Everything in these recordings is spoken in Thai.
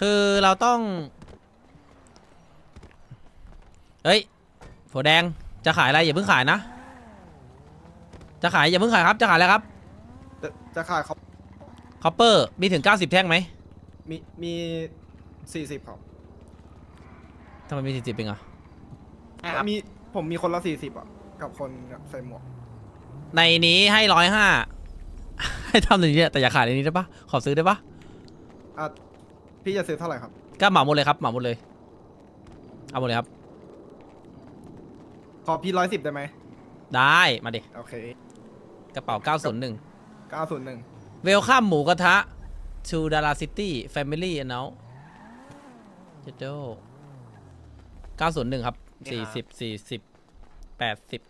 คือเราต้อง เฮ้ยโผแดงจะขายอะไรอย่าเพิ่งขายนะ จะขายอย่าเพิ่งขายครับ จะขายอะไรครับจะจะขายเขาคอปเปอร์มีถึง 90 แท่งไหมมีมีสี่สิบครับทำไมมี40เป็นอะมีผมมีคนละสี่สิบอะกับคนใส่หมวกในนี้ให้ร้อยห้าให้ทำในนี้แต่อย่าขายในนี้ได้ปะขอซื้อได้ปะอะ พี่จะซื้อเท่าไหร่ครับ ก็เหมาหมดเลยครับเหมาหมดเลย เอาหมดเลยครับ ขอพี่ร้อยสิบได้ไหมได้มาดิโอเคกระเป๋า 901 เก้าศูนย์หนึ่งเวลคัมหมูกระทะ to Dara City Family and now เจโด901 ครับ 40 40 80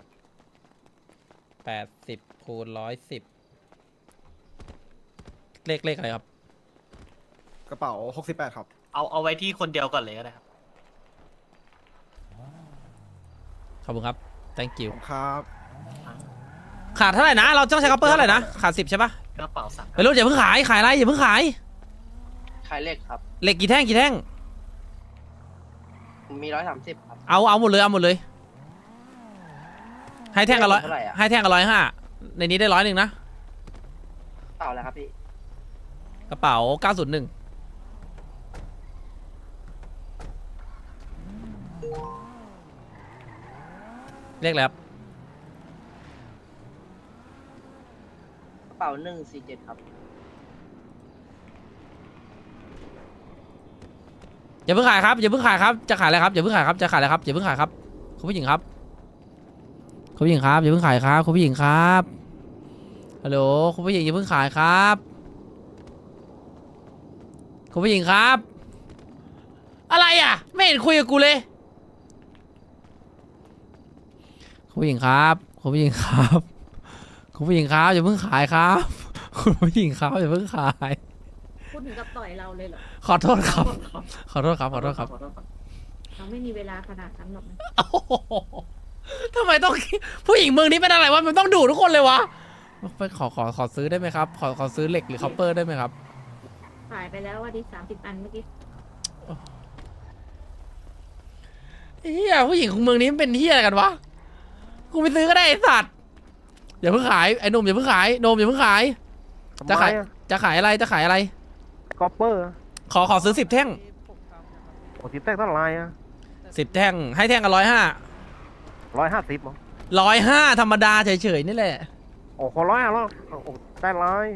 80คูณ110 เลขเลขอะไรครับ กระเป๋าหกสิบแปดครับ เอาเอาไว้ที่คนเดียวก่อนเลยก็ได้ครับ ขอบคุณครับ thank you ครับ ขาดเท่าไหร่นะ เราต้องใช้คัพเปอร์เท่าไหร่นะ ขาด10ใช่ปะกระเป๋าสั่งไปรุ่นอย่าเพิ่งขาย ขายอะไรอย่าเพิ่งขาย ขายเหล็กครับ เหล็กกี่แท่งกี่แท่งผมมีร้อยสามสิบครับ เอาเอาหมดเลยเอาหมดเลย ให้แท่งละร้อยเท่าไหร่อะ ให้แท่งละร้อยห้าในนี้ได้ร้อยหนึ่งนะ เปล่าแล้วครับพี่ กระเป๋า 901 เรียกแล้วกระเป๋าหนึ่งสี่เจ็ดครับ อย่าเพิ่งขายครับอย่าเพิ่งขายครับจะขายอะไรครับอย่าเพิ่งขายครับจะขายอะไรครับอย่าเพิ่งขายครับคุณผู้หญิงครับคุณผู้หญิงครับอย่าเพิ่งขายครับคุณผู้หญิงครับฮัลโหลคุณผู้หญิงอย่าเพิ่งขายครับคุณผู้หญิงครับ อะไรอะ ไม่เห็นคุยกับกูเลย คุณผู้หญิงครับคุณผู้หญิงครับคุณผู้หญิงครับอย่าเพิ่งขายครับ คุณผู้หญิงครับอย่าเพิ่งขาย พูดถึงกับต่อยเราเลยเหรอขอโทษครับ ขอโทษครับขอโทษครับเราไม่มีเวลาขนาดนั้นหรอกนะโอ้โหทำไมต้องผู้หญิงเมืองนี้เป็นอะไรวะมันต้องดูทุกคนเลยวะไปขอขอขอซื้อได้ไหมครับ ขอขอซื้อเหล็กหรือคอปเปอร์ได้ไหมครับขายไปแล้วว่าดีสามสิบอันเมื่อกี้เฮียผู้หญิงของเมืองนี้มันเป็นเฮียอะไรกันวะ กูไปซื้อก็ได้ไอสัตว์อย่าเพิ่งขายไอ้หนุ่มอย่าเพิ่งขายโนมอย่าเพิ่งขาย จะขาย จะขายอะไรจะขายอะไร คอปเปอร์ขอขอซื้อสิบแท่งโอ้ทิปแตกเท่าไหร่อะสิบแท่งให้แท่งกันร้อยห้าร้อยห้าสิบมั้งร้อยห้าธรรมดาเฉยๆนี่แหละโอ้ขอร้อยอะแล้วโอ้ได้ร้อย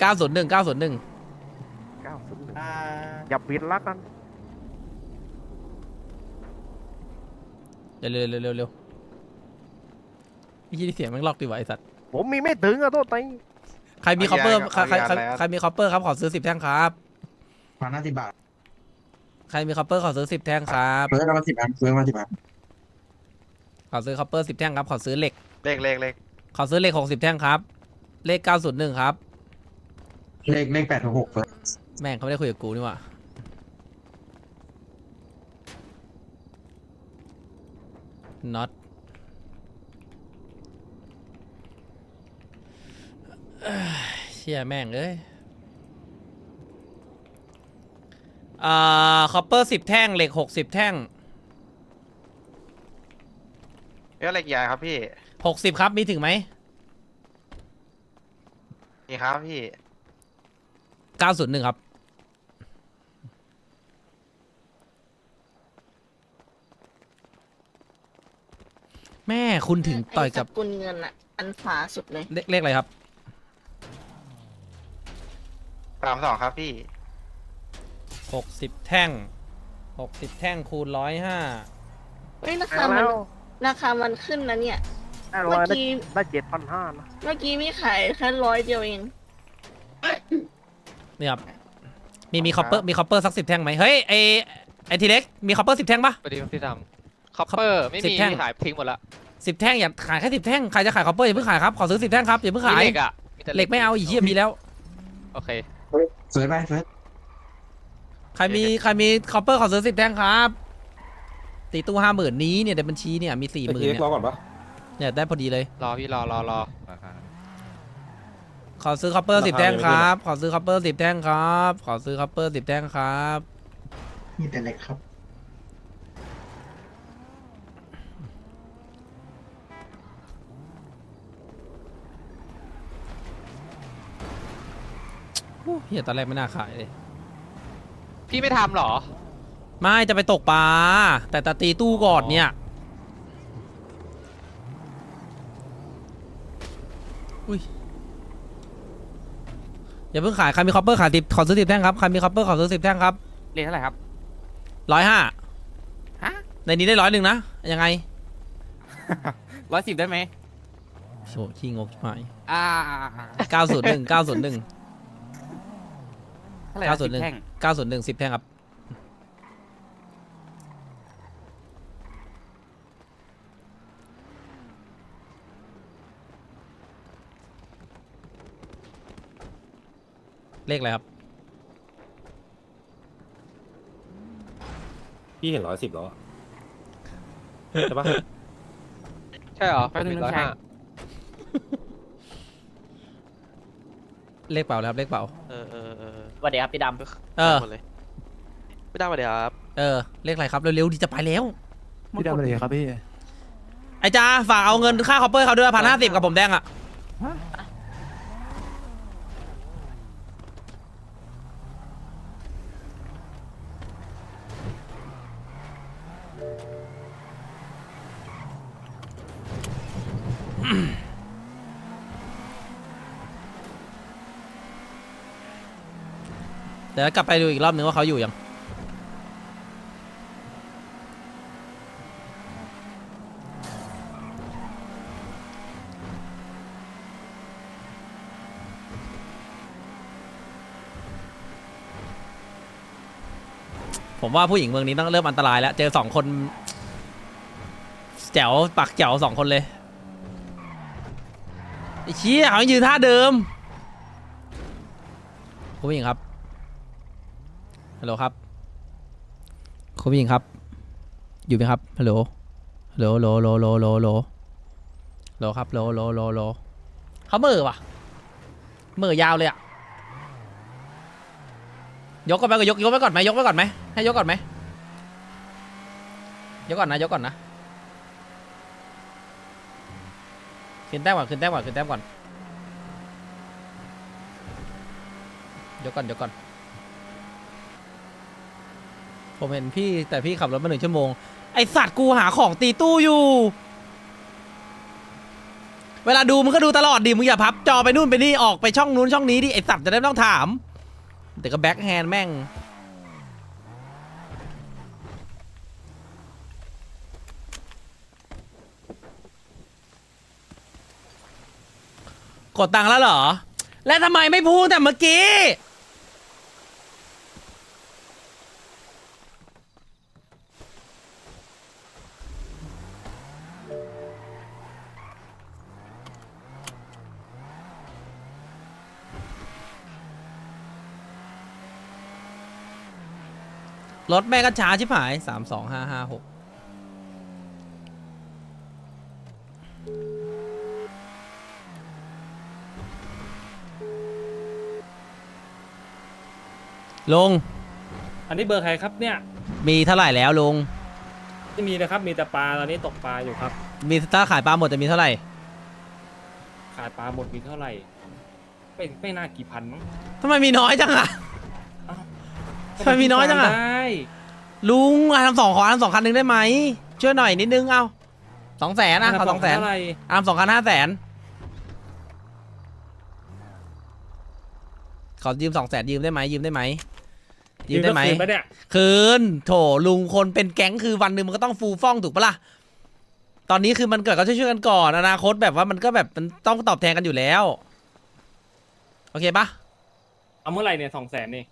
เก้าศูนย์หนึ่งเก้าศูนย์หนึ่งเก้าสิบอย่าปิดลักกันเร็วเร็วเร็วเร็ว เร็วยี่เสียงแม่งลอกดีวะไอสัตว์ผมมีไม่ถึงอะโทษทีใครมีคอปเปอร์เอาใครยาใครเอายาแล้วใครมีคอปเปอร์ครับขอซื้อสิบแท่งครับ พันห้าสิบบาทใครมีคอปเปอร์ขอซื้อสิบแท่งครับเพิ่มมาสิบอันเพิ่มมาสิบอันขอซื้อคอปเปอร์สิบแท่งครับขอซื้อเหล็กเลขเลขเลขขอซื้อเหล็กหกสิบแท่งครับ เลขเก้าศูนย์หนึ่งครับ เลขเลขแปดหกหกเพิ่มแม่งเขาไม่ได้คุยกับกูนี่หว่าน็อต เชี่ยแม่งเอ้ยอ่าคอปเปอร์สิบแท่งเหล็กหกสิบแท่งเอ๊ะเลขใหญ่ครับพี่หกสิบครับมีถึงไหมนี่ครับพี่เก้าศูนย์หนึ่งครับ แม่คุณถึงต่อยกับไสกุลเงินอะอันฝาสุดเลย เลขเลขอะไรครับ สามสองครับพี่ หกสิบแท่งหกสิบแท่งคูณร้อยห้าเฮ้ยราได้คามันแล้วราคามันขึ้นนะเนี่ยได้ร้อยเมื่อได้กี้ได้เจ็ดพันห้านะเมื่อกี้มีขายแค่ร้อยเดียวเองนี่ครับมีมีคอปเปอร์มีคอปเปอร์สักสิบแท่งไหมเฮ้ยไอไอทีเล็กมีคอปเปอร์สิบแท่งปะ สวัสดีครับพี่ดำคอปเปอร์ ไม่สิบมีแท่ง ขายทิ้งหมดละสิบแท่งอย่าขายแค่สิบแท่งใครจะขายคอปเปอร์อย่าเพิ่งขายครับขอซื้อสิบแท่งครับอย่าเพิ่งมีขายเหล็กอะมีแต่เหล็กไม่เอาอีกเหี้ยมีแล้ว โอเค เฟิร์สไปเฟิร์สใครมีใครมีคอปเปอร์ขอซื้อสิบแท่งครับตีตู้ห้าหมื่นนี้เนี่ยในบัญชีเนี่ยมีสี่หมื่นเนี่ยรอก่อนปะเนี่ยได้พอดีเลย รอพี่รอรอรอขอซื้อคัพเปอร์สิบแท่งครับ ขอซื้อคัพเปอร์สิบแท่งครับ ขอซื้อคัพเปอร์สิบแท่งครับ มีแต่เล็กครับ เฮียตอนแรกไม่น่าขายเลย พี่ไม่ทำเหรอ ไม่จะไปตกปลาแต่ตะตีตู้ก่อนเนี่ยอุ้ยอย่าเพิ่งขายใครมีคอปเปอร์ขายติบขอซื้อสิบแท่งครับใครมีคอปเปอร์ขอซื้อสิบแท่งครับเรียนเท่าไหร่ครับ ร้อยห้าฮะ ในนี้ได้ร้อยหนึ่งนะยังไงร้อยสิบได้ไหมโหขี้งกหายอ่า เก้าศูนย์หนึ่งเก้าศูนย์หนึ่ง เท่าไหร่เก้านะศูนย์หนึ่งแท่งเก้าศูนย์หนึ่งสิบแท่งครับ เลขอะไรครับ พี่เห็นร้อยสิบแล้วอะใช่ปะใช่เหรอแป๊บนึงร้อยน้ำแข็ง ห้า เลขเปล่าเลยครับเลขเปล่า เออเออเออสวัสดีครับพี่ดเออ หมดเลยไม่ได้มาเดี๋ยวครับเออเลขอะไรครับเร็วๆดีจะไปแล้ว พี่ดำเลยครับพี่ ไอ้จ้าฝากเอาเงินค่าคอปเปอร์เขาด้วยพันห้าสิบกับผมแดงอะ เดี๋ยวกลับไปดูอีกรอบนึงว่าเขาอยู่ยัง ผมว่าผู้หญิงเมืองนี้ต้องเริ่มอันตรายแล้ว เจอสองคน แจ๋วปักแจ๋วสองคนเลยไอ้เชี่ยเขายังยืนท่าเดิม คุณผู้หญิงครับ ฮัลโหลครับคุณผู้หญิงครับ อยู่ไหมครับฮัลโหลฮัลโหลโหลโหลโหลโหลโหลโหลครับโหลโหลโหลโหลเขาเหม่อวะเหม่อยาวเลยอะยกก่อนไหมยกยกไว้ก่อนไหมยกไว้ก่อนไหมให้ยกก่อนไหมยกก่อนนะยกก่อนนะขึ้นแต้มก่อนขึ้นแต้มก่อนขึ้นแต้มก่อนยกก่อนยกก่อน ผมเห็นพี่แต่พี่ขับรถมาหนึ่งชั่วโมง ไอสัตว์กูหาของตีตู้อยู่ เวลาดูมึงก็ดูตลอดดิมึงอย่าพับจอไปนู่นไปนี่ออกไปช่องนู้นช่องนี้ดิไอสัตว์จะได้ไม่ต้องถาม แต่ก็แบ็คแฮนด์แม่ง กดตังค์แล้วเหรอ แล้วทำไมไม่พูดแต่เมื่อกี้ รถแม่งก็ช้าชิบหายสามสองห้าห้าหกลุงอันนี้เบอร์ใครครับเนี่ยมีเท่าไหร่แล้วลุงไม่มีนะครับ มีแต่ปลาตอนนี้ตกปลาอยู่ครับ มีถ้าขายปลาหมดจะมีเท่าไหร่ ขายปลาหมดมีเท่าไหร่ไม่ไม่น่ากี่พันมั้งทำไมมีน้อยจังอะ ทำไมมีน้อยจังอะ ได้ลุงอาทำสองขอทำสองคันหนึ่งได้ไหมช่วยหน่อยนิดนึงเอาสองแสนนะขอสองแสนเท่าไหร่อามสองคันห้าแสนขอยืมสองแสนยืมได้ไหมยืมได้ไหมยืมได้ไหมคืนปะเนี่ยคืนโถลุงคนเป็นแก๊งคือวันหนึ่งมันก็ต้องฟูฟ่องถูกปะล่ะตอนนี้คือมันเกิดก็ช่วยๆกันก่อนอนาคตแบบว่ามันก็แบบมันต้องตอบแทนกันอยู่แล้ว โอเคปะเอาเมื่อไหร่เนี่ยสองแสนนี่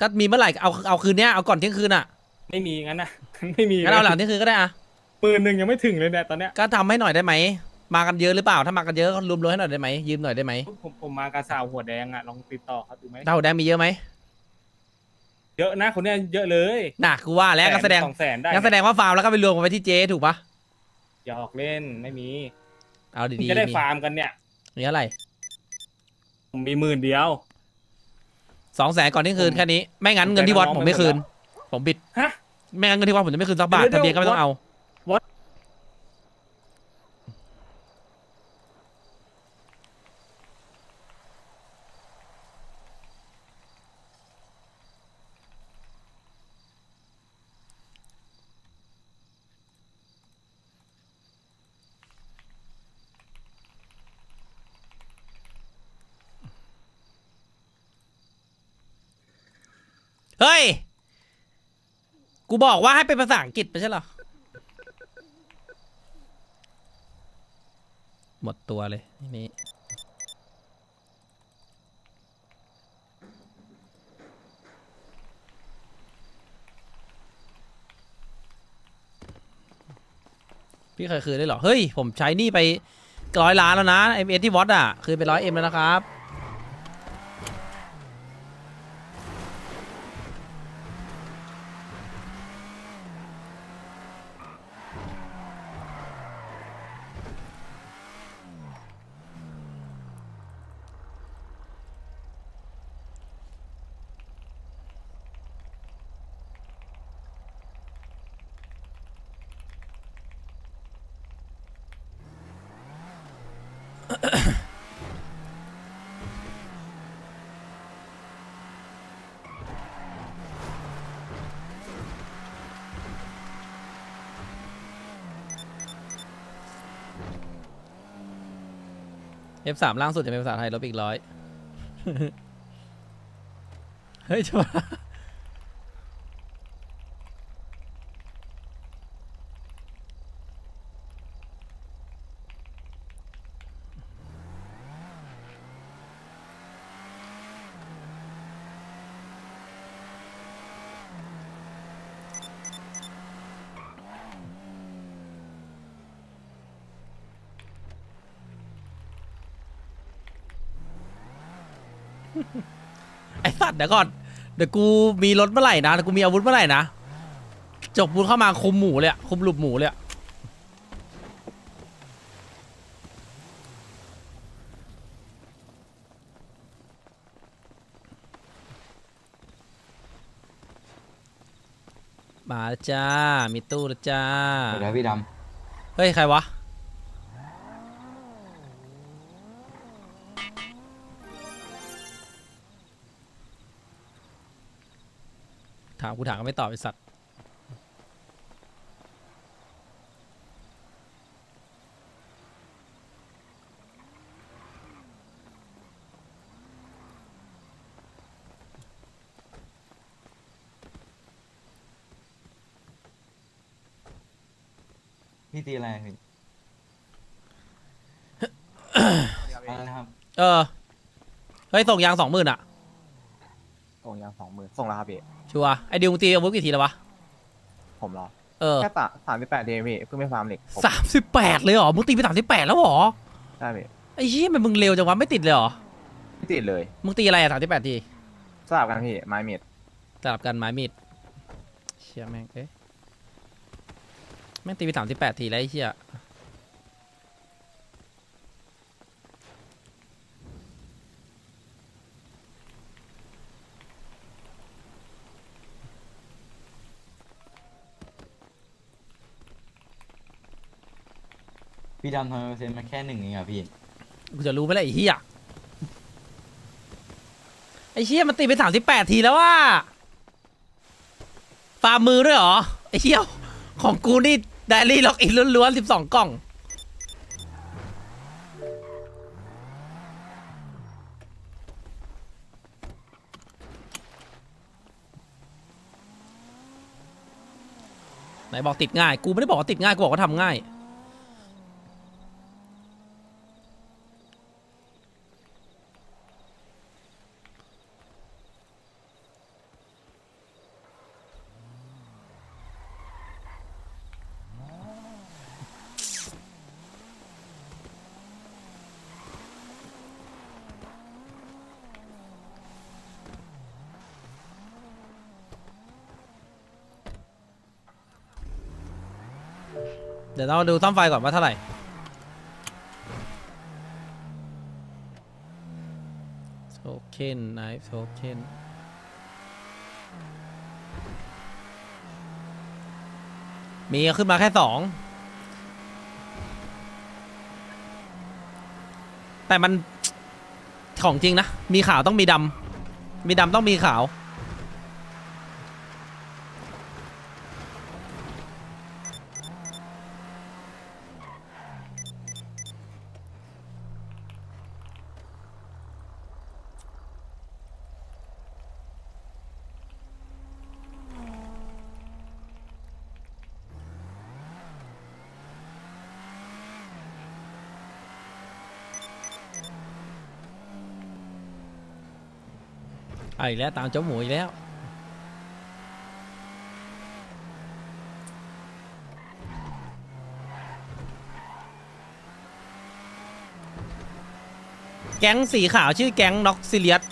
ก็มีเมื่อไหร่เอาเอาคืนเนี้ยเอาก่อนเที่ยงคืนอะไม่มีงั้นนะไม่มีงั้นเอาหลังเที่ยงคืนก็ได้อะปืนหนึ่งยังไม่ถึงเลยเนี่ยตอนเนี้ยก็ทำให้หน่อยได้ไหมมากันเยอะหรือเปล่าถ้ามากันเยอะก็รวมๆให้หน่อยได้ไหมยืมหน่อยได้ไหมผมผมมากระสาวหัวแดงอะลองติดต่อครับดูไหมดาวแดงมีเยอะไหมเยอะนะคนเนี้ยเยอะเลยน่ะกูว่าแล้วก็แสดงสองแสนได้งั้นแสดงว่าฟาร์มแล้วก็ไปรวมกันไว้ที่เจถูกปะหยอกเล่นไม่มี เอาดีๆจะได้มีฟาร์มกันเนี่ยมีเท่าไหร่ผมมีหมื่นเดียว สองแสนก่อนที่คืนแค่นี้ ไม่งั้นเงินที่วัดผมไม่คืน ผมบิดฮะ ไม่งั้นเงินที่วัดผมจะไม่คืนสักบาทเดี๋ยวทะเบียนก็ไม่ต้องเอา วัด เฮ้ย กูบอกว่าให้เป็นภาษาอังกฤษไม่ใช่เหรอ หมดตัวเลยทีนี้พี่เคยคืนได้เหรอ เฮ้ย ผมใช้นี่ไปร้อยล้านแล้วนะเอ็มเอที่วอตอะ คืนไปร้อยเอ็มแล้วนะครับ F3 ล่างสุดจะเป็นภาษาไทยลบอีกร้อย เฮ้ยชัวร์ ไอสัตว์เดี๋ยวก่อน เดี๋ยวกูมีรถเมื่อไหร่นะเดี๋ยวกูมีอาวุธเมื่อไหร่นะจกบุญเข้ามาคุมหมูเลยอะคุมหลุมหมูเลยอะมาแล้วจ้า มีตู้แล้วจ้าแล้วพี่ดเฮ้ย ใครวะามกูถามก็ไม่ตอบไอสัตว์ำพี่ตีอะไรพี่อะไรนะครับเออ เฮ้ย ส่งยางสองหมื่นอะส่งยางสองหมื่นส่งแล้วครับพี่ ชัวร์ไอดิวมึงตีอาวุธกี่ทีแล้ววะ ผมรอ เออแค่ตาสามสิบแปดเดพี่เพิ่งไม่ฟาร์มเหล็กผมสามสิบแปดเลยเหรอ มึงตีไปสามสิบแปดแล้วเหรอ ได้พี่ไอ้เหี้ยมันมึงเร็วจังวะไม่ติดเลยเหรอ ไม่ติดเลยมึงตีอะไรอะสามสิบแปดทีสลับกันพี่ไม้เม็ดสลับกันไม้มีดเชี่ยแม่ง เอ๊ะ แม่งตีไปสามสิบแปดทีแล้วไอ้เชี่ย พี่ดำทำไมเปอร์เซ็นต์มันแค่หนึ่งเองอะพี่ กูจะรู้ไหมล่ะไอ้เหี้ยไอ้เชี่ยมันตีไปสามสิบแปดทีแล้วว่าฟาร์มมือด้วยเหรอ ไอ้เชี่ยของกูนี่ไดรี่ล็อกอินล้วนๆสิบสองกล่อง ไหนบอกติดง่าย กูไม่ได้บอกว่าติดง่าย กูบอกว่าทำง่าย เดี๋ยวเราดูซ่อมไฟก่อนว่าเท่าไหร่เคนไนฟ์โทเคนมีขึ้นมาแค่สอง แต่มันของจริงนะ มีขาวต้องมีดำ มีดำต้องมีขาว เอาอีกแล้วตามเจ้าหมูอีกแล้ว แก๊งสีขาวชื่อแก๊งน็อกซิเลียส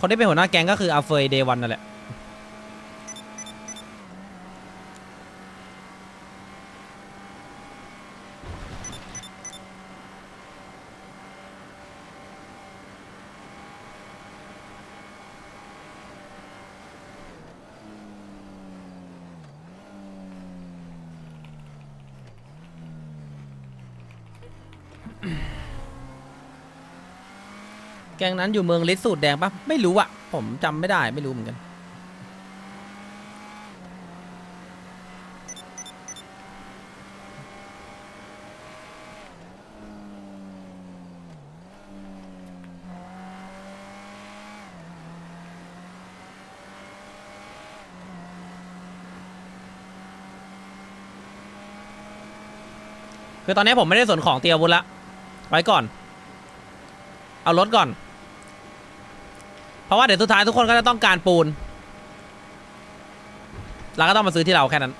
คนที่เป็นหัวหน้าแก๊งก็คืออาเฟยเดวันนั่นแหละ แกงนั้นอยู่เมืองลิสสูตรแดงปะไม่รู้อะผมจำไม่ได้ไม่รู้เหมือนกัน คือตอนนี้ผมไม่ได้สนของเตรียมวุธละไว้ก่อน เอารถก่อน เพราะว่าเดี๋ยวสุดท้ายทุกคนก็จะต้องการปูน เราก็ต้องมาซื้อที่เราแค่นั้น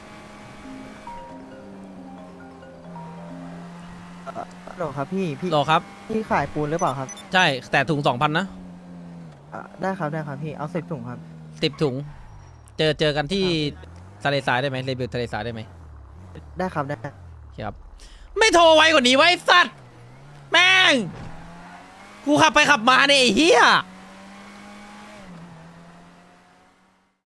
หรอครับพี่พี่โลครับ พี่ขายปูนหรือเปล่าครับใช่ แต่ถุงสองพันนะได้ครับได้ครับพี่เอาสิบถุงครับ สิบถุง เจอเจอกันที่ทะเลทรายได้ไหมเรเบลทะเลทรายได้ไหมได้ครับได้โอเคครับ ไม่โทรไวกว่านี้ไว้สัตว์ แม่ง กูขับไปขับมาเนี่ยไอ้เหี้ย